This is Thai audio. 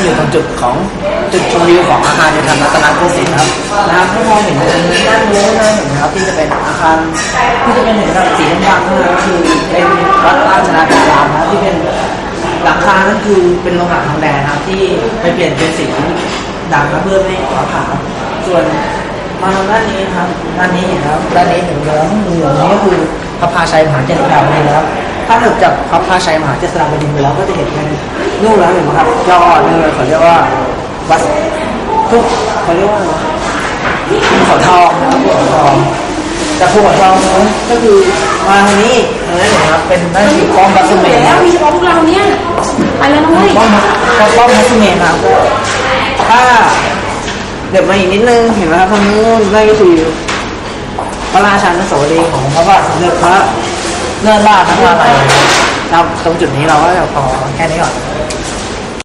ก็อยู่ตรงจุดของจุดชมวิวของอาคารจะทำรัตนโกสินทร์ครับนะครับถ้ามองเห็นด้านโน้นนะเห็นไหมครับ ที่จะเป็นอาคารที่จะเป็นเห็นแบบสีดำๆนะครับคือเป็นวัดราชนาการามนะครับที่เป็นหลังคานั่นคือเป็นโลหะทองแดงนะครับที่ไปเปลี่ยนเป็นสีดำครับเพื่อไม่ให้ขาวขาวส่วนมาทางด้านนี้ครับด้านนี้เห็นครับด้านนี้เห็นเหลืองเหลืองนี่ก็คือพระพาชัยมหาเจษฎาบดินะครับถ้าเกิดจากพระพาชัยมหาเจษฎาบดินทร์ไปแล้วก็จะเห็นเป็นนู่นแล้วเห็นไหมครับย่อเนื้อ เขาเรียกว่าวัดทุกเขาเรียกว่าอะไรวะภูเขาทองนะครับภูเขาทองแต่ภูเขาทองนั้นก็คือมาทางนี้ทางนั้นเห็นไหมครับเป็นนั่นคือป้อมบัสเมนแล้วมีเฉพาะพวกเราเนี่ยไปแล้วนะเว้ยป้อมป้อมป้อมบัสเมนนะครับถ้าเดี๋ยวมาอีกนิดนึงเห็นไหมครับทางนู้นนั่นก็คือพระราชานุสาวรีย์ของพระบาทสมเด็จพระเลิศราชนคราลัยนะครับตรงจุดนี้เราก็จะพอแค่นี้ก่อน